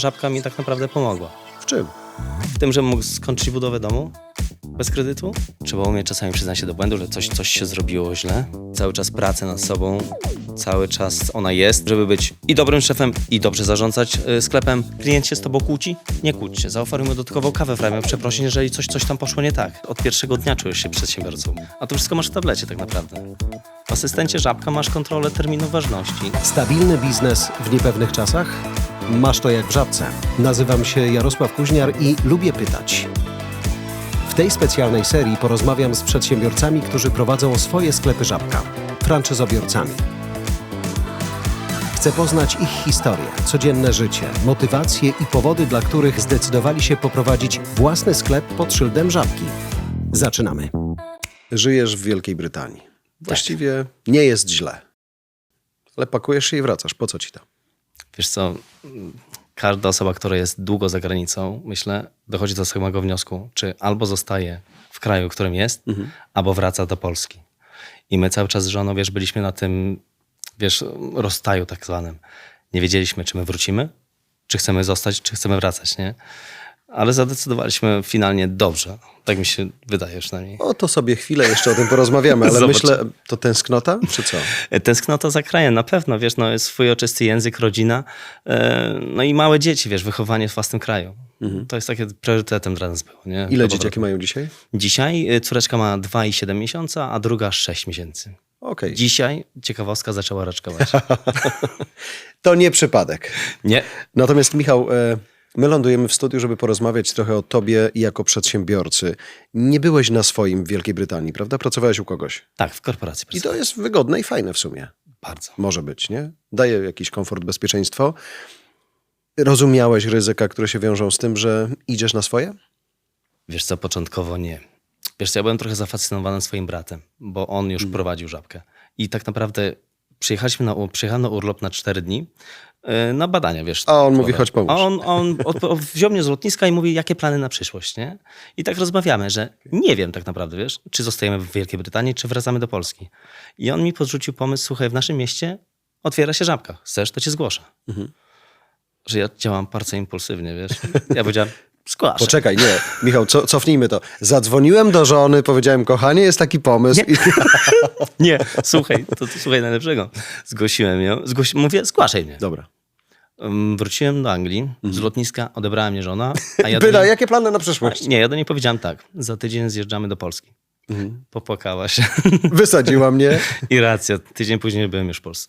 Żabka mi tak naprawdę pomogła. W czym? W tym, że mógł skończyć budowę domu bez kredytu. Trzeba umieć czasami przyznać się do błędu, że coś, coś się zrobiło źle. Cały czas pracę nad sobą, cały czas ona jest, żeby być i dobrym szefem, i dobrze zarządzać y, sklepem. Klient się z tobą kłóci? Nie kłóć się. Zaoferuj mu dodatkową kawę w ramach przeprosin, jeżeli coś, coś tam poszło nie tak. Od pierwszego dnia czujesz się przedsiębiorcą. A to wszystko masz w tablecie tak naprawdę. W asystencie Żabka masz kontrolę terminu ważności. Stabilny biznes w niepewnych czasach? Masz to jak w żabce. Nazywam się Jarosław Kuźniar i lubię pytać. W tej specjalnej serii porozmawiam z przedsiębiorcami, którzy prowadzą swoje sklepy żabka, franczyzobiorcami. Chcę poznać ich historię, codzienne życie, motywacje i powody, dla których zdecydowali się poprowadzić własny sklep pod szyldem żabki. Zaczynamy. Żyjesz w Wielkiej Brytanii. Właściwie nie jest źle. Ale pakujesz się i wracasz. Po co ci to? Wiesz co, każda osoba, która jest długo za granicą, myślę, dochodzi do samego wniosku, czy albo zostaje w kraju, w którym jest, albo wraca do Polski. I my cały czas z żoną, wiesz, byliśmy na tym, wiesz, rozstaju tak zwanym. Nie wiedzieliśmy, czy my wrócimy, czy chcemy zostać, czy chcemy wracać, nie? Ale zadecydowaliśmy finalnie dobrze. Tak mi się wydaje przynajmniej. O to sobie chwilę jeszcze o tym porozmawiamy, ale myślę, to tęsknota, czy co? Tęsknota za krajem, na pewno, wiesz, no, jest swój oczysty język, rodzina, e, no i małe dzieci, wiesz, wychowanie w własnym kraju. To jest takie priorytetem dla nas było, nie? Mhm. Ile dzieciaki mają dzisiaj? Dzisiaj y, córeczka ma 2,7 miesiąca, a druga 6 miesięcy. Okej. Dzisiaj ciekawostka zaczęła raczkować. To nie przypadek. Nie. Natomiast Michał, e, my lądujemy w studiu, żeby porozmawiać trochę o tobie jako przedsiębiorcy. Nie byłeś na swoim w Wielkiej Brytanii, prawda? Pracowałeś u kogoś. Tak, w korporacji I to jest wygodne i fajne w sumie. Bardzo. Może być, nie? Daje jakiś komfort, bezpieczeństwo. Rozumiałeś ryzyka, które się wiążą z tym, że idziesz na swoje? Wiesz co, początkowo nie. Wiesz co, ja byłem trochę zafascynowany swoim bratem, bo on Mm. już prowadził żabkę. I tak naprawdę przyjechaliśmy na, przyjechałem na urlop na 4 dni y, na badania, wiesz. A on mówi, chodź pomóż. A on, on wziął mnie z lotniska i mówi, jakie plany na przyszłość, nie? I tak rozmawiamy, że nie wiem tak naprawdę, wiesz, czy zostajemy w Wielkiej Brytanii, czy wracamy do Polski. I on mi podrzucił pomysł, słuchaj, w naszym mieście otwiera się żabka. Chcesz, to cię zgłoszę. Mhm. Że ja działam bardzo impulsywnie, wiesz. Ja powiedziałem, zgłaszam. Poczekaj, nie. Michał, co, cofnijmy to. Zadzwoniłem do żony, powiedziałem, kochanie, jest taki pomysł. I... Nie, słuchaj, to, to słuchaj najlepszego. Zgłosiłem ją, zgłosi, mówię, zgłaszaj mnie. Dobra. Um, Wróciłem do Anglii, z lotniska odebrała mnie żona, a ja Pyta, niej, jakie plany na przyszłość? nie, ja do niej powiedziałem tak, za tydzień zjeżdżamy do Polski. Popłakała się Wysadziła mnie. i racja, tydzień później byłem już w Polsce.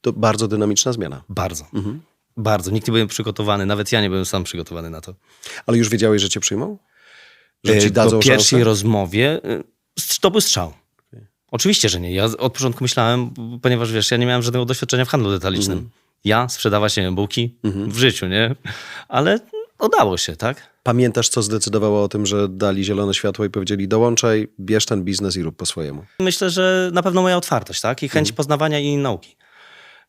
To bardzo dynamiczna zmiana. Bardzo, bardzo. Nikt nie był przygotowany, nawet ja nie byłem sam przygotowany na to. Ale już wiedziałeś, że cię przyjmą? Że ci E, dadzą po pierwszej szansę? rozmowie e, to był strzał. Oczywiście, że nie. Ja od początku myślałem, ponieważ wiesz, ja nie miałem żadnego doświadczenia w handlu detalicznym. Mhm. Ja sprzedawać, nie wiem, bułki w życiu, nie? Ale udało się, tak? Pamiętasz, co zdecydowało o tym, że dali zielone światło i powiedzieli dołączaj, bierz ten biznes i rób po swojemu? Myślę, że na pewno moja otwartość, tak? I chęć Mhm. poznawania i nauki.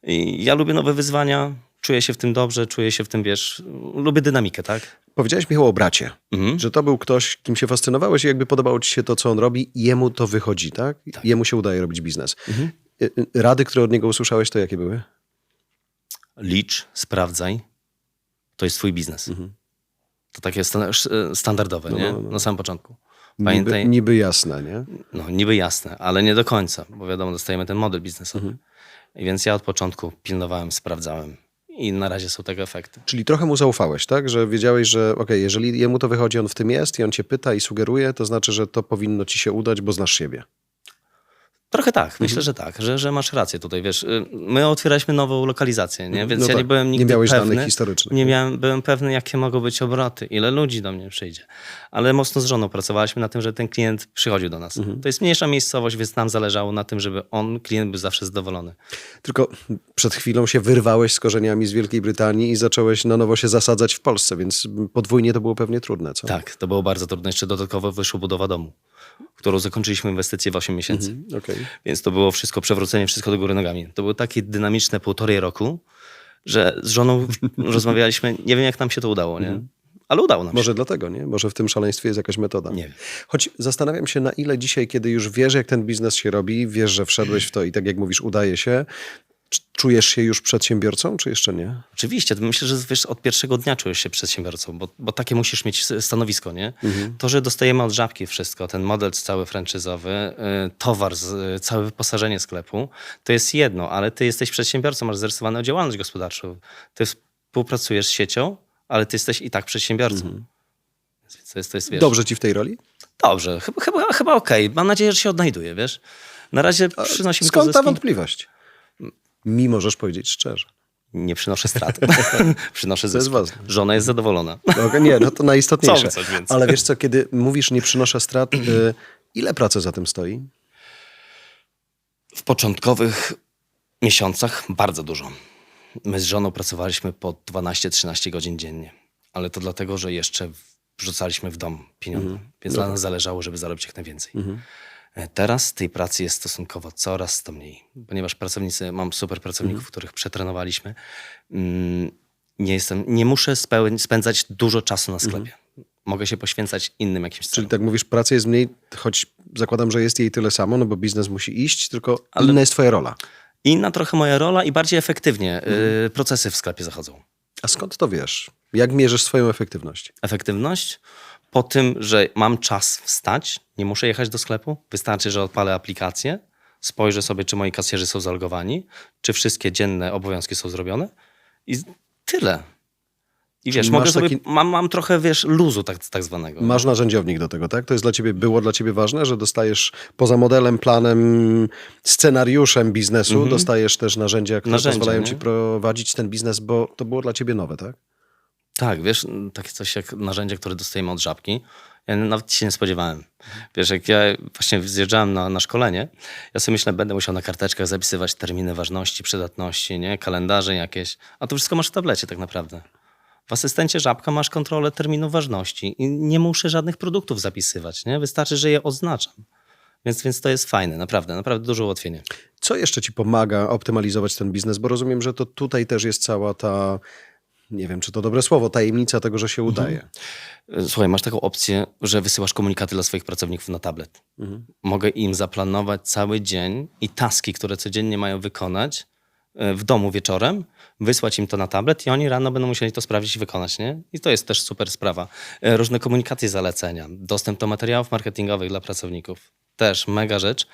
I ja lubię nowe wyzwania, czuję się w tym dobrze, czuję się w tym, wiesz, lubię dynamikę, tak? Powiedziałeś Michał o bracie, Mhm. że to był ktoś, kim się fascynowałeś i jakby podobało ci się to, co on robi i jemu to wychodzi, tak? Jemu się udaje robić biznes. Mhm. Y, y, Rady, które od niego usłyszałeś, to jakie były? Licz, sprawdzaj, to jest twój biznes. To takie sz- standardowe, nie? Mhm. no, no. Na samym początku. Niby, Pamiętaj, niby jasne, nie? no niby jasne, ale nie do końca, bo wiadomo, dostajemy ten model biznesowy. Mhm. Więc ja od początku pilnowałem, sprawdzałem i na razie są tego efekty. Czyli trochę mu zaufałeś, tak? Że wiedziałeś, że okej, jeżeli jemu to wychodzi, on w tym jest i on cię pyta i sugeruje, to znaczy, że to powinno ci się udać, bo znasz siebie. Trochę tak, Mhm. myślę, że tak, że, że masz rację tutaj, wiesz, y, my otwieraliśmy nową lokalizację, nie? więc No ja tak, nie byłem nie nigdy miałeś danych pewny, historycznych. nie miałem, byłem pewny, jakie mogą być obroty, ile ludzi do mnie przyjdzie, ale mocno z żoną pracowaliśmy na tym, że ten klient przychodził do nas. Mhm. To jest mniejsza miejscowość, więc nam zależało na tym, żeby on, klient był zawsze zadowolony. Tylko przed chwilą się wyrwałeś z korzeniami z Wielkiej Brytanii i zacząłeś na nowo się zasadzać w Polsce, więc podwójnie to było pewnie trudne, co? Tak, to było bardzo trudne, jeszcze dodatkowo wyszła budowa domu, którą zakończyliśmy inwestycję w 8 miesięcy. Mhm, Okej. Więc to było wszystko, przewrócenie, wszystko do góry nogami. To było takie dynamiczne półtorej roku, że z żoną rozmawialiśmy, nie wiem jak nam się to udało, nie? Ale udało nam się. Może dlatego, nie? Może w tym szaleństwie jest jakaś metoda. Nie wiem. Choć zastanawiam się, na ile dzisiaj, kiedy już wiesz, jak ten biznes się robi, wiesz, że wszedłeś w to i tak jak mówisz, udaje się, czujesz się już przedsiębiorcą, czy jeszcze nie? Oczywiście, myślę, że wiesz, od pierwszego dnia czujesz się przedsiębiorcą, bo, bo takie musisz mieć stanowisko, nie? To, że dostajemy od żabki wszystko, ten model cały franczyzowy, y, towar, całe wyposażenie sklepu, to jest jedno, ale ty jesteś przedsiębiorcą, masz zarysowaną działalność gospodarczą. Ty współpracujesz z siecią, ale ty jesteś i tak przedsiębiorcą. Więc to jest, to jest, wiesz, Dobrze ci w tej roli? Dobrze, chyba, chyba, chyba okej. Mam nadzieję, że się odnajduję, wiesz? Na razie przynosi mi Skąd ta wątpliwość? Mi możesz powiedzieć szczerze. Nie przynoszę strat. przynoszę jest zysk. ważne. Żona jest zadowolona. No, nie, no to najistotniejsze. Coś. Ale wiesz co, kiedy mówisz nie przynoszę strat, y, ile pracy za tym stoi? W początkowych miesiącach bardzo dużo. My z żoną pracowaliśmy po 12-13 godzin dziennie, ale to dlatego, że jeszcze wrzucaliśmy w dom pieniądze, więc dla nas zależało, żeby zarobić jak najwięcej. E, Teraz tej pracy jest stosunkowo coraz to mniej, ponieważ pracownicy, mam super pracowników, których przetrenowaliśmy. Mm, Nie, jestem, nie muszę spędzać dużo czasu na sklepie. Mogę się poświęcać innym jakimś celom. Czyli tak mówisz, pracy jest mniej, choć zakładam, że jest jej tyle samo, no bo biznes musi iść, tylko Ale- inna jest twoja rola. Inna trochę moja rola i bardziej efektywnie y, procesy w sklepie zachodzą. A skąd to wiesz? Jak mierzysz swoją efektywność? efektywność po tym, że mam czas wstać, nie muszę jechać do sklepu, wystarczy, że odpalę aplikację, spojrzę sobie, czy moi kasjerzy są zalogowani, czy wszystkie dzienne obowiązki są zrobione i tyle. I wiesz, mogę sobie, taki- mam, mam trochę, wiesz, luzu tak, tak zwanego. Masz narzędziownik do tego, tak? To jest dla ciebie, było dla ciebie ważne, że dostajesz poza modelem, planem, scenariuszem biznesu, dostajesz też narzędzia, które Narzędzia, pozwalają nie? ci prowadzić ten biznes, bo to było dla ciebie nowe, tak? Tak, wiesz, takie coś jak narzędzie, które dostajemy od żabki. Ja nawet się nie spodziewałem. Wiesz, jak ja właśnie zjeżdżałem na, na szkolenie, ja sobie myślę, będę musiał na karteczkach zapisywać terminy ważności, przydatności, nie? kalendarze jakieś. A to wszystko masz w tablecie tak naprawdę. W asystencie żabka masz kontrolę terminu ważności i nie muszę żadnych produktów zapisywać. Nie? Wystarczy, że je oznaczam. Więc, więc to jest fajne, naprawdę, naprawdę duże ułatwienie. Co jeszcze ci pomaga optymalizować ten biznes? Bo rozumiem, że to tutaj też jest cała ta, nie wiem, czy to dobre słowo, tajemnica tego, że się udaje. Słuchaj, masz taką opcję, że wysyłasz komunikaty dla swoich pracowników na tablet. Mogę im zaplanować cały dzień i taski, które codziennie mają wykonać e, w domu wieczorem, wysłać im to na tablet i oni rano będą musieli to sprawdzić i wykonać, nie? I to jest też super sprawa. E, Różne komunikaty i zalecenia, dostęp do materiałów marketingowych dla pracowników. Też mega rzecz,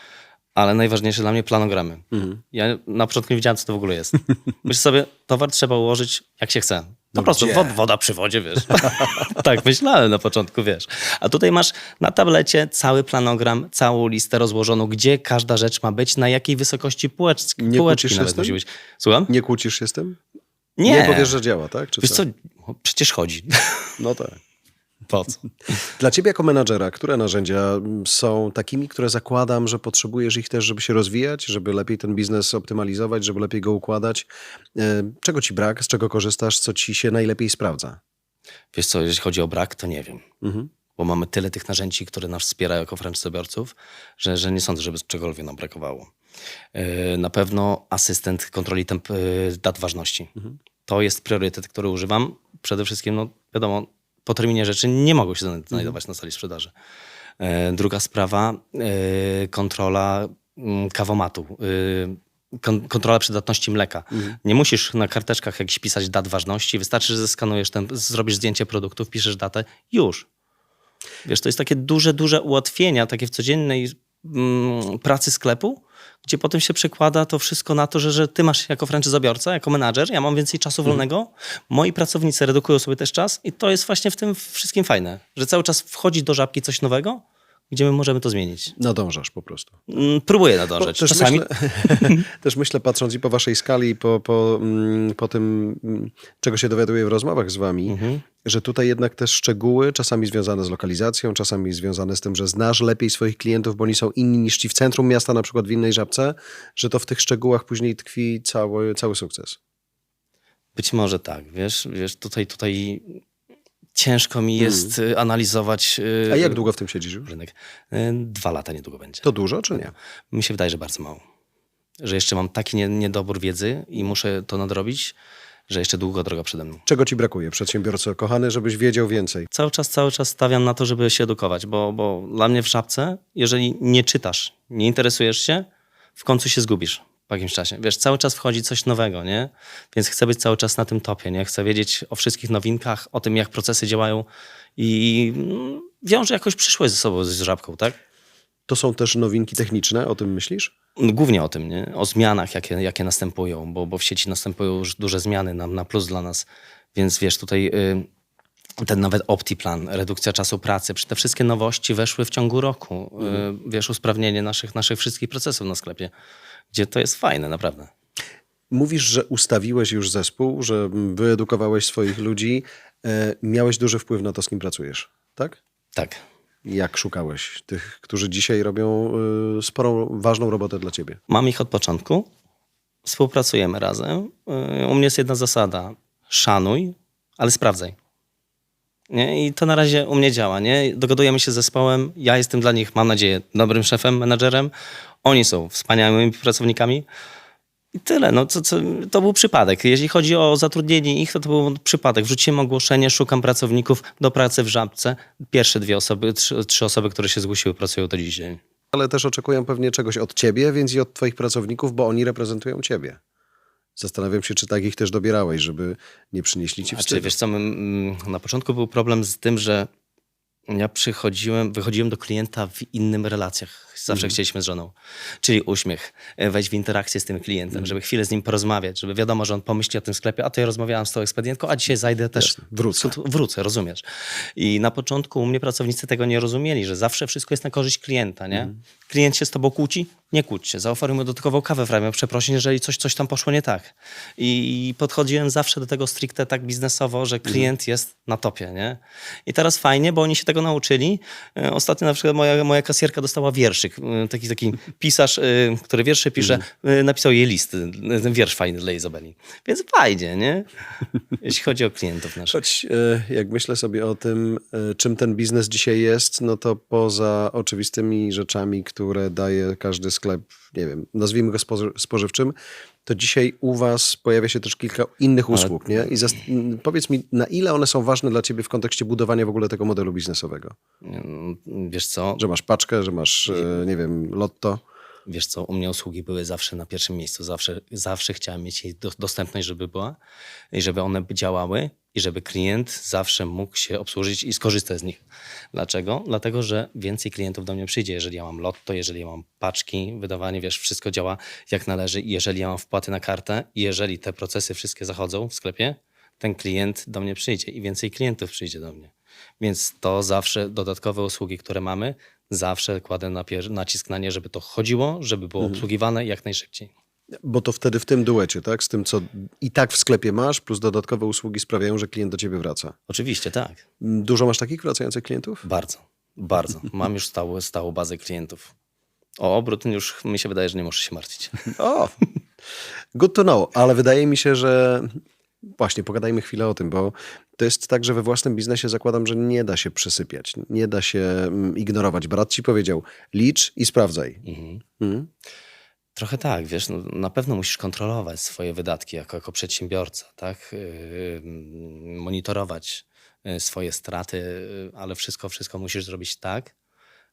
ale najważniejsze dla mnie planogramy. Ja na początku nie wiedziałem, co to w ogóle jest. Myślę sobie, towar trzeba ułożyć jak się chce. Po prostu gdzie? wod, woda przy wodzie, wiesz. tak myślałem na początku, wiesz. A tutaj masz na tablecie cały planogram, całą listę rozłożoną, gdzie każda rzecz ma być, na jakiej wysokości półeczki, Nie półeczki nawet musi być. Słucham? Nie kłócisz się z tym? Nie. Nie powiesz, że działa, tak? Czy Wiesz co, o, przecież chodzi. No tak. Po co? Dla ciebie jako menadżera, które narzędzia są takimi, które zakładam, że potrzebujesz ich też, żeby się rozwijać, żeby lepiej ten biznes optymalizować, żeby lepiej go układać? E, Czego ci brak, z czego korzystasz, co ci się najlepiej sprawdza? Wiesz co, jeżeli chodzi o brak, to nie wiem. Mhm. Bo mamy tyle tych narzędzi, które nas wspierają jako franczyzobiorców, że, że nie sądzę, żeby czegokolwiek nam brakowało. Yy, Na pewno asystent kontroli temp, yy, dat ważności. To jest priorytet, który używam. Przede wszystkim, no wiadomo, po terminie rzeczy nie mogą się zna- znajdować na sali sprzedaży. Yy, Druga sprawa, yy, kontrola mm, kawomatu. Kon- Kontrola przydatności mleka. Nie musisz na karteczkach jakiś pisać dat ważności, wystarczy, że zeskanujesz ten, zrobisz zdjęcie produktu, wpiszesz datę, już. Wiesz, to jest takie duże, duże ułatwienia, takie w codziennej pracy sklepu, gdzie potem się przekłada to wszystko na to, że, że ty masz jako franczyzobiorca, jako menadżer, ja mam więcej czasu wolnego, moi pracownicy redukują sobie też czas i to jest właśnie w tym wszystkim fajne, że cały czas wchodzi do żabki coś nowego, gdzie my możemy to zmienić. Nadążasz po prostu. Mm, Próbuję Bo nadążać. też, Czasami myślę, też myślę, patrząc i po waszej skali, i po, po, mm, po tym, mm, czego się dowiaduję w rozmowach z wami, Mhm. że tutaj jednak te szczegóły, czasami związane z lokalizacją, czasami związane z tym, że znasz lepiej swoich klientów, bo oni są inni niż ci w centrum miasta, na przykład w innej żabce, że to w tych szczegółach później tkwi cały, cały sukces. być może tak, wiesz, wiesz tutaj, tutaj ciężko mi jest y, analizować y. A jak długo w tym siedzisz już? rynek. Y, Dwa lata niedługo będzie. To dużo, czy nie? Mi się wydaje, że bardzo mało. Że jeszcze mam taki nie, niedobór wiedzy i muszę to nadrobić, że jeszcze długa droga przede mną. Czego ci brakuje, przedsiębiorco kochany, żebyś wiedział więcej? Cały czas, cały czas stawiam na to, żeby się edukować, bo, bo dla mnie w szapce, jeżeli nie czytasz, nie interesujesz się, w końcu się zgubisz. Po jakimś czasie. Wiesz, cały czas wchodzi coś nowego, nie? Więc chcę być cały czas na tym topie, nie? Chcę wiedzieć o wszystkich nowinkach, o tym, jak procesy działają i mm, wiąże jakoś przyszłość ze sobą z żabką, tak? To są też nowinki techniczne, o tym myślisz? Głównie o tym, nie? o zmianach, jakie, jakie następują, bo, bo w sieci następują już duże zmiany na, na plus dla nas. Więc wiesz, tutaj y, ten nawet OptiPlan, redukcja czasu pracy, te wszystkie nowości weszły w ciągu roku. Y, wiesz, usprawnienie naszych, naszych wszystkich procesów na sklepie, gdzie to jest fajne, naprawdę. Mówisz, że ustawiłeś już zespół, że wyedukowałeś swoich ludzi, e, miałeś duży wpływ na to, z kim pracujesz, tak? Tak. Jak szukałeś tych, którzy dzisiaj robią y, sporą, ważną robotę dla ciebie? Mam ich od początku. Współpracujemy razem. Y, U mnie jest jedna zasada. Szanuj, ale sprawdzaj. Nie? I to na razie u mnie działa. Nie? Dogadujemy się z zespołem. Ja jestem dla nich, mam nadzieję, dobrym szefem, menadżerem. Oni są wspaniałymi pracownikami. I tyle. No, co, co, to był przypadek. Jeśli chodzi o zatrudnienie ich, to, to był przypadek. Wrzuciłem ogłoszenie, szukam pracowników do pracy w Żabce. Pierwsze dwie osoby, trzy, trzy osoby, które się zgłosiły, pracują do dzisiaj. Ale też oczekują pewnie czegoś od ciebie, więc i od twoich pracowników, bo oni reprezentują ciebie. Zastanawiam się, czy tak ich też dobierałeś, żeby nie przynieśli ci Znaczy, wstydu. wiesz co, my, mm, na początku był problem z tym, że ja przychodziłem, wychodziłem do klienta w innym relacjach. Zawsze chcieliśmy z żoną. Czyli uśmiech, e, wejść w interakcję z tym klientem, żeby chwilę z nim porozmawiać, żeby wiadomo, że on pomyśli o tym sklepie, a to ja rozmawiałam z tą ekspedientką, a dzisiaj zajdę też. Jasne, wrócę. Wrócę, rozumiesz. I na początku u mnie pracownicy tego nie rozumieli, że zawsze wszystko jest na korzyść klienta, nie? Klient się z tobą kłóci? Nie kłóć się. Zaoferuj mu dodatkową kawę w ramach przeprosin, jeżeli coś, coś tam poszło nie tak. I podchodziłem zawsze do tego stricte tak biznesowo, że klient jest na topie, nie? I teraz fajnie, bo oni się tego nauczyli. E, Ostatnio na przykład moja, moja kasjerka dostała wierszyk. E, Taki, taki pisarz, e, który wiersze pisze, e, napisał jej list. Ten wiersz fajny dla Izabeli. Więc fajnie, nie? Jeśli chodzi o klientów naszych. Choć jak myślę sobie o tym, czym ten biznes dzisiaj jest, no to poza oczywistymi rzeczami, które daje każdy sklep, nie wiem, nazwijmy go spoży- spożywczym, to dzisiaj u was pojawia się też kilka innych usług, nie? I powiedz mi, na ile one są ważne dla ciebie w kontekście budowania w ogóle tego modelu biznesowego? Mm, Wiesz co? Że masz paczkę, że masz, e, nie wiem, lotto. Wiesz co, u mnie usługi były zawsze na pierwszym miejscu. Zawsze, zawsze chciałem mieć jej do, dostępność, żeby była i żeby one działały i żeby klient zawsze mógł się obsłużyć i skorzystać z nich. Dlaczego? Dlatego, że więcej klientów do mnie przyjdzie, jeżeli ja mam lotto, jeżeli ja mam paczki, wydawanie, wiesz, wszystko działa jak należy jeżeli ja mam wpłaty na kartę i jeżeli te procesy wszystkie zachodzą w sklepie, ten klient do mnie przyjdzie i więcej klientów przyjdzie do mnie. Więc to zawsze dodatkowe usługi, które mamy, zawsze kładę nacisk na nie, żeby to chodziło, żeby było obsługiwane jak najszybciej. Bo to wtedy w tym duecie, tak? Z tym, co i tak w sklepie masz, plus dodatkowe usługi sprawiają, że klient do ciebie wraca. Oczywiście, tak. M, Dużo masz takich wracających klientów? Bardzo, bardzo. Mam już stałą, stałą bazę klientów. O obrót już mi się wydaje, że nie muszę się martwić. O, good to know, ale wydaje mi się, że właśnie pogadajmy chwilę o tym, bo to jest tak, że we własnym biznesie zakładam, że nie da się przysypiać, nie da się mm, ignorować. Brat ci powiedział, licz i sprawdzaj. Mhm. Trochę tak, wiesz, no, na pewno musisz kontrolować swoje wydatki jako, jako przedsiębiorca, tak? Yy, monitorować yy, swoje straty, ale wszystko, wszystko musisz zrobić tak,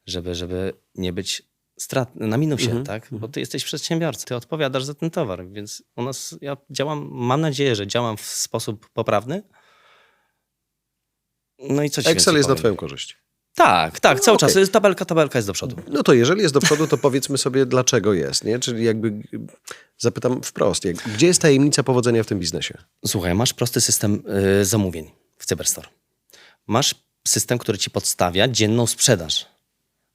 żeby, żeby nie być strat, na minusie, tak? Bo ty jesteś przedsiębiorcą, ty odpowiadasz za ten towar, więc u nas ja działam, mam nadzieję, że działam w sposób poprawny. No i co ci Excel jest na powiem? twoją korzyść. Tak, tak, cały okej. czas. Tabelka, tabelka jest do przodu. No to jeżeli jest do przodu, to powiedzmy sobie, dlaczego jest, nie? Czyli jakby zapytam wprost, jak, gdzie jest tajemnica powodzenia w tym biznesie? Słuchaj, masz prosty system y, zamówień w Cyberstore. Masz system, który ci podstawia dzienną sprzedaż.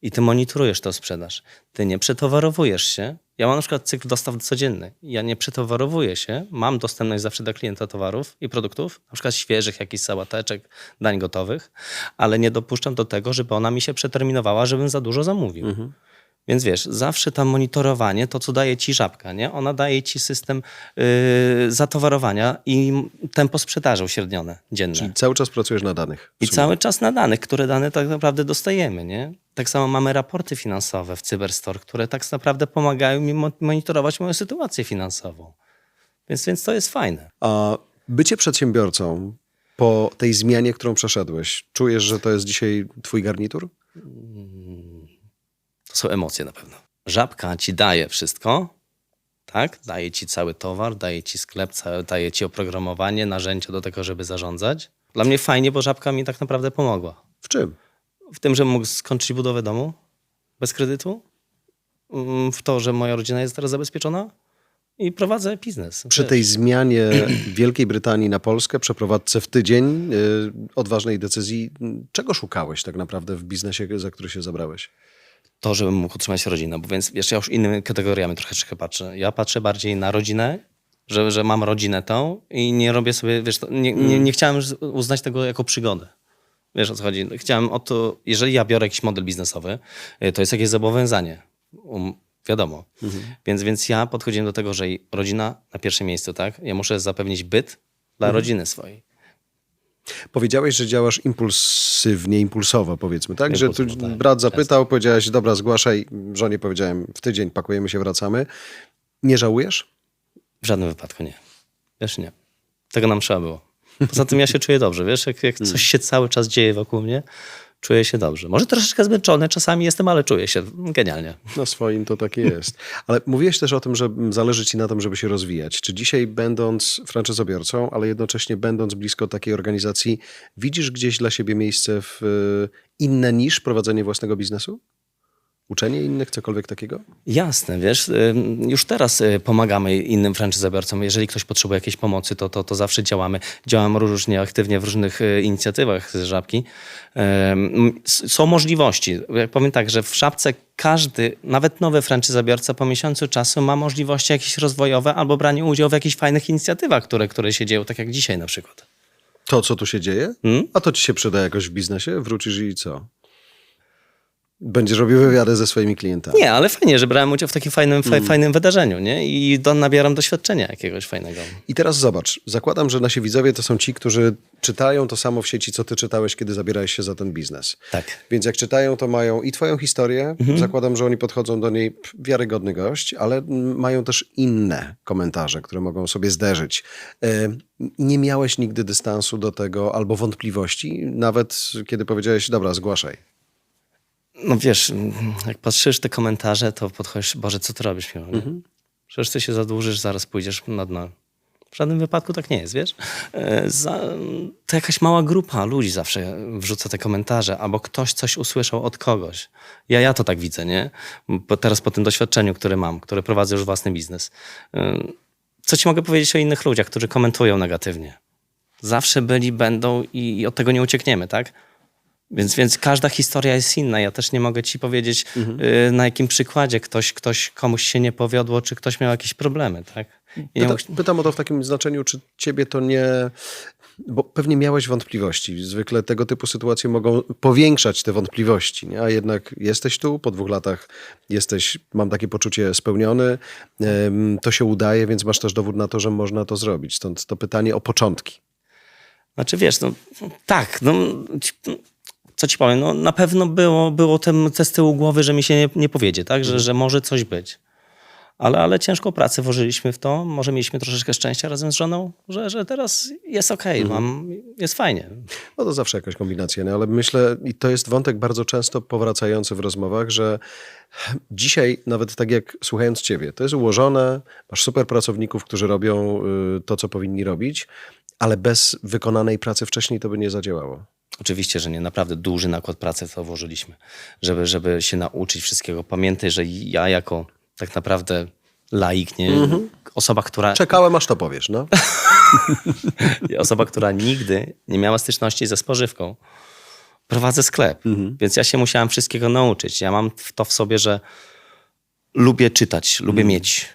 I ty monitorujesz tę sprzedaż. Ty nie przetowarowujesz się. Ja mam na przykład cykl dostaw codzienny. Ja nie przetowarowuję się. Mam dostępność zawsze dla klienta towarów i produktów, na przykład świeżych, jakichś sałateczek, dań gotowych, ale nie dopuszczam do tego, żeby ona mi się przeterminowała, żebym za dużo zamówił. Więc wiesz, zawsze tam monitorowanie, to co daje ci żabka, nie? Ona daje ci system yy, zatowarowania i tempo sprzedaży uśrednione dzienne. Czyli cały czas pracujesz na danych. I cały czas na danych, które dane tak naprawdę dostajemy, nie? Tak samo mamy raporty finansowe w Cyberstore, które tak naprawdę pomagają mi mo- monitorować moją sytuację finansową. Więc, więc to jest fajne. A bycie przedsiębiorcą po tej zmianie, którą przeszedłeś, czujesz, że to jest dzisiaj twój garnitur? To są emocje na pewno. Żabka ci daje wszystko, tak? Daje ci cały towar, daje ci sklep, daje ci oprogramowanie, narzędzia do tego, żeby zarządzać. Dla mnie fajnie, bo żabka mi tak naprawdę pomogła. W czym? W tym, że mógł skończyć budowę domu bez kredytu, mm, w to, że moja rodzina jest teraz zabezpieczona i prowadzę biznes. Przy tej zmianie Wielkiej Brytanii na Polskę, przeprowadzce w tydzień, y, odważnej decyzji, czego szukałeś tak naprawdę w biznesie, za który się zabrałeś? To, żebym mógł utrzymać rodzinę. Bo więc wiesz, ja już innymi kategoriami troszeczkę patrzę. Ja patrzę bardziej na rodzinę, że, że mam rodzinę tą i nie robię sobie, wiesz, nie, nie, nie chciałem uznać tego jako przygodę. Wiesz o co chodzi? Chciałem o to, jeżeli ja biorę jakiś model biznesowy, y, to jest jakieś zobowiązanie. Um, wiadomo. Więc, więc ja podchodziłem do tego, że rodzina na pierwszym miejscu, tak? Ja muszę zapewnić byt dla rodziny swojej. Powiedziałeś, że działasz impulsywnie, impulsowo powiedzmy, tak? Że tu tak. brat zapytał, powiedziałeś, dobra, zgłaszaj, żonie powiedziałem, w tydzień pakujemy się, wracamy. Nie żałujesz? W żadnym wypadku nie. Wiesz, nie. Tego nam trzeba było. Poza tym ja się czuję dobrze, wiesz, jak, jak coś się cały czas dzieje wokół mnie, czuję się dobrze. Może troszeczkę zmęczony czasami jestem, ale czuję się genialnie. No swoim to takie jest. Ale mówiłeś też o tym, że zależy ci na tym, żeby się rozwijać. Czy dzisiaj będąc franczyzobiorcą, ale jednocześnie będąc blisko takiej organizacji, widzisz gdzieś dla siebie miejsce w y, inne niż prowadzenie własnego biznesu? Uczenie innych, cokolwiek takiego? Jasne, wiesz, już teraz y, pomagamy innym franczyzobiorcom. Jeżeli ktoś potrzebuje jakiejś pomocy, to, to, to zawsze działamy. Działamy różnie aktywnie w różnych y, inicjatywach z Żabki. Są możliwości. Jak powiem tak, że w Żabce każdy, nawet nowy franczyzobiorca po miesiącu czasu ma możliwości jakieś rozwojowe albo branie udziału w jakichś fajnych inicjatywach, które, które się dzieją, tak jak dzisiaj na przykład. To, co tu się dzieje? Hmm? A to ci się przyda jakoś w biznesie? Wrócisz i co? Będziesz robił wywiady ze swoimi klientami. Nie, ale fajnie, że brałem udział w takim fajnym, fa- fajnym wydarzeniu nie? i do, nabieram doświadczenia jakiegoś fajnego. I teraz zobacz, zakładam, że nasi widzowie to są ci, którzy czytają to samo w sieci, co ty czytałeś, kiedy zabierałeś się za ten biznes. Tak. Więc jak czytają, to mają i twoją historię, zakładam, że oni podchodzą do niej wiarygodny gość, ale mm, mają też inne komentarze, które mogą sobie zderzyć. E, Nie miałeś nigdy dystansu do tego albo wątpliwości, nawet kiedy powiedziałeś, dobra, zgłaszaj. No wiesz, jak patrzysz te komentarze, to podchodzisz, Boże, co ty robisz, Miło, nie? Przecież ty się zadłużysz, zaraz pójdziesz na dno. W żadnym wypadku tak nie jest, wiesz? E, to jakaś mała grupa ludzi zawsze wrzuca te komentarze, albo ktoś coś usłyszał od kogoś. Ja, ja to tak widzę, nie? Bo teraz po tym doświadczeniu, które mam, które prowadzę już własny biznes. E, Co ci mogę powiedzieć o innych ludziach, którzy komentują negatywnie? Zawsze byli, będą i, i od tego nie uciekniemy, tak? Więc, więc każda historia jest inna. Ja też nie mogę ci powiedzieć, y, na jakim przykładzie ktoś, ktoś komuś się nie powiodło, czy ktoś miał jakieś problemy, tak? Pyta, mógł- pytam o to w takim znaczeniu, czy ciebie to nie. Bo pewnie miałeś wątpliwości. Zwykle tego typu sytuacje mogą powiększać te wątpliwości, nie? a jednak jesteś tu, po dwóch latach jesteś, mam takie poczucie, spełniony. To się udaje, więc masz też dowód na to, że można to zrobić. Stąd to pytanie o początki. Znaczy wiesz, no tak, no, co ci powiem, no, na pewno było, było tem, te z tyłu głowy, że mi się nie, nie powiedzie, tak? Że, że może coś być. Ale, ale ciężką pracę włożyliśmy w to. Może mieliśmy troszeczkę szczęścia razem z żoną, że, że teraz jest okej, mam, jest fajnie. No to zawsze jakaś kombinacja, nie? ale myślę, i to jest wątek bardzo często powracający w rozmowach, że dzisiaj, nawet tak jak słuchając ciebie, to jest ułożone, masz super pracowników, którzy robią y, to, co powinni robić, ale bez wykonanej pracy wcześniej to by nie zadziałało. Oczywiście, że nie. Naprawdę duży nakład pracy to włożyliśmy, żeby, żeby się nauczyć wszystkiego. Pamiętaj, że ja jako tak naprawdę laik, nie? Osoba, która, Czekałem, aż to powiesz, no. osoba, która nigdy nie miała styczności ze spożywką. Prowadzę sklep, więc ja się musiałem wszystkiego nauczyć. Ja mam to w sobie, że lubię czytać, lubię mieć.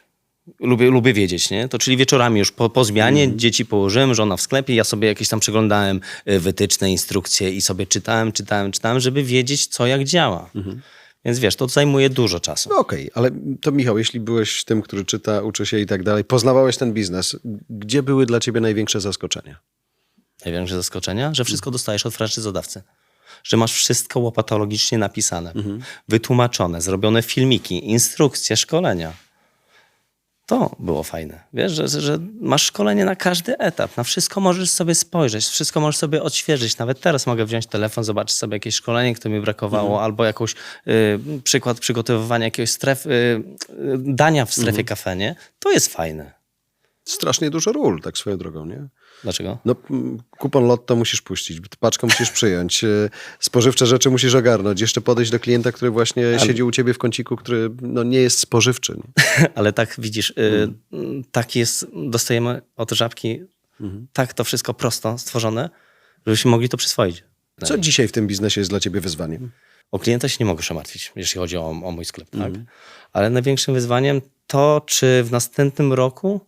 Lubię, lubię wiedzieć, nie? To czyli wieczorami już po, po zmianie dzieci położyłem, żona w sklepie, ja sobie jakieś tam przeglądałem y, wytyczne, instrukcje i sobie czytałem, czytałem, czytałem, żeby wiedzieć, co jak działa. Więc wiesz, to zajmuje dużo czasu. No okej, ale to Michał, jeśli byłeś tym, który czyta, uczy się i tak dalej, poznawałeś ten biznes, gdzie były dla ciebie największe zaskoczenia? Największe zaskoczenia, że wszystko dostajesz od franczyzodawcy. Że masz wszystko łopatologicznie napisane, wytłumaczone, zrobione filmiki, instrukcje, szkolenia. To było fajne. Wiesz, że, że masz szkolenie na każdy etap, na wszystko możesz sobie spojrzeć, wszystko możesz sobie odświeżyć. Nawet teraz mogę wziąć telefon, zobaczyć sobie jakieś szkolenie, które mi brakowało, albo jakąś y, przykład przygotowywania jakiegoś stref, y, y, dania w strefie kafe, nie? To jest fajne. Strasznie dużo ról, tak swoją drogą, nie? Dlaczego? No, mm, kupon lotto musisz puścić, paczkę musisz przyjąć, y, spożywcze rzeczy musisz ogarnąć, jeszcze podejść do klienta, który właśnie siedzi u ciebie w kąciku, który no, nie jest spożywczy. Nie? Ale tak widzisz, y, tak jest, dostajemy od żabki tak to wszystko prosto stworzone, żebyśmy mogli to przyswoić. Co dzisiaj w tym biznesie jest dla ciebie wyzwaniem? O klienta się nie mogę martwić, jeśli chodzi o, o mój sklep, tak? Ale największym wyzwaniem to, czy w następnym roku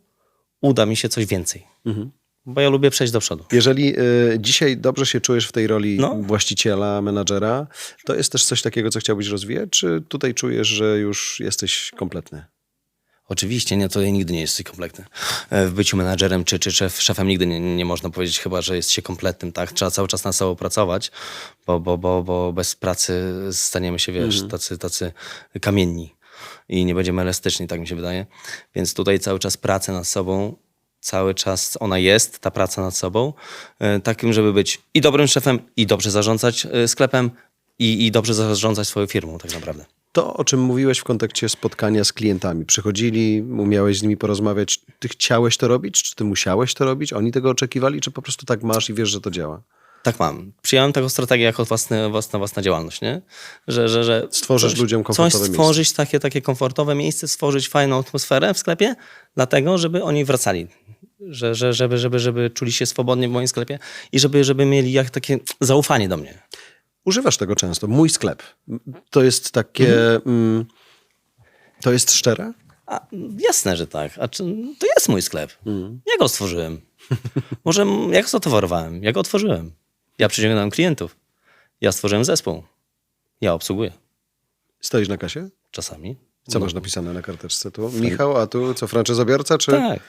uda mi się coś więcej. Bo ja lubię przejść do przodu. Jeżeli y, dzisiaj dobrze się czujesz w tej roli No. właściciela, menadżera, to jest też coś takiego, co chciałbyś rozwijać, czy tutaj czujesz, że już jesteś kompletny? Oczywiście, nie, to ja nigdy nie jesteś kompletny. E, W byciu menadżerem czy, czy szef, szefem nigdy nie, nie można powiedzieć chyba, że jest się kompletnym, tak? Trzeba cały czas na sobą pracować, bo, bo, bo, bo bez pracy staniemy się, wiesz, tacy, tacy kamienni i nie będziemy elastyczni, tak mi się wydaje. Więc tutaj cały czas praca nad sobą, cały czas ona jest, ta praca nad sobą, e, takim, żeby być i dobrym szefem, i dobrze zarządzać e, sklepem, i, i dobrze zarządzać swoją firmą, tak naprawdę. To, o czym mówiłeś w kontekście spotkania z klientami. Przychodzili, umiałeś z nimi porozmawiać. Ty chciałeś to robić? Czy ty musiałeś to robić? Oni tego oczekiwali? Czy po prostu tak masz i wiesz, że to działa? Tak mam. Przyjąłem taką strategię jako własny, własna, własna działalność, nie? Że, że, że Stworzysz ludziom komfortowe Coś stworzyć, takie, takie komfortowe miejsce, stworzyć fajną atmosferę w sklepie, dlatego, żeby oni wracali. Że, że, żeby, żeby, żeby czuli się swobodnie w moim sklepie i żeby, żeby mieli jak takie zaufanie do mnie. Używasz tego często. Mój sklep. To jest takie... Mm, to jest szczere? A, jasne, że tak. A czy, to jest mój sklep. Ja go stworzyłem. Może m- ja go zatowarowałem, ja go otworzyłem. Ja przyciągnąłem klientów. Ja stworzyłem zespół. Ja obsługuję. Stoisz na kasie? Czasami. Co masz napisane na karteczce tu? Michał, a tu co, franczyzobiorca? Czy... Tak.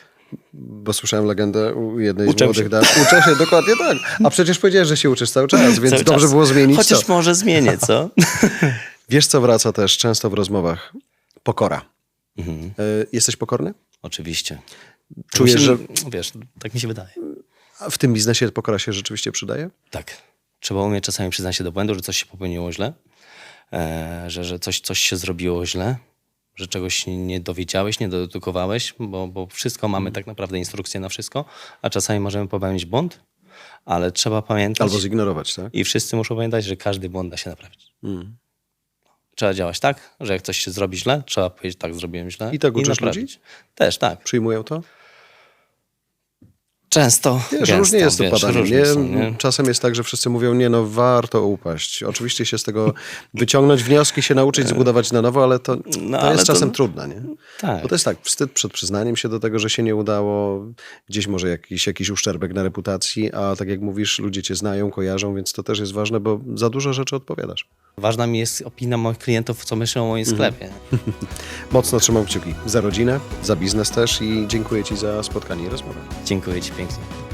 Bo słyszałem legendę u jednej Uczę z młodych się. dam. Uczę się, dokładnie tak. A przecież powiedziałeś, że się uczysz cały czas, więc Cały dobrze czas. było zmienić Chociaż może zmienię, co? Wiesz, co wraca też często w rozmowach? Pokora. Mhm. Y, Jesteś pokorny? Oczywiście. Czujesz, że Wiesz, tak mi się wydaje. W tym biznesie pokora się rzeczywiście przydaje? Tak. Trzeba umieć czasami przyznać się do błędu, że coś się popełniło źle, e, że, że coś, coś się zrobiło źle, że czegoś nie dowiedziałeś, nie dedukowałeś, bo, bo wszystko mamy tak naprawdę instrukcję na wszystko, a czasami możemy popełnić błąd, ale trzeba pamiętać Albo zignorować, tak? i wszyscy muszą pamiętać, że każdy błąd da się naprawić. Trzeba działać tak, że jak coś się zrobi źle, trzeba powiedzieć tak, zrobiłem źle I tak uczysz naprawić. Też, tak. Przyjmują to? Często. Wiesz, gęsto, różnie jest to padanie. Nie? są, nie? Czasem jest tak, że wszyscy mówią, nie no, warto upaść. Oczywiście się z tego wyciągnąć wnioski, się nauczyć, zbudować na nowo, ale to, to No, ale jest to- czasem trudne, nie? Tak. Bo to jest tak, wstyd przed przyznaniem się do tego, że się nie udało, gdzieś może jakiś, jakiś uszczerbek na reputacji, a tak jak mówisz, ludzie cię znają, kojarzą, więc to też jest ważne, bo za dużo rzeczy odpowiadasz. Ważna mi jest opinia moich klientów, co myślą o moim Mhm. sklepie. Mocno trzymam kciuki za rodzinę, za biznes też i dziękuję ci za spotkanie i rozmowę. Dziękuję Ci pięknie.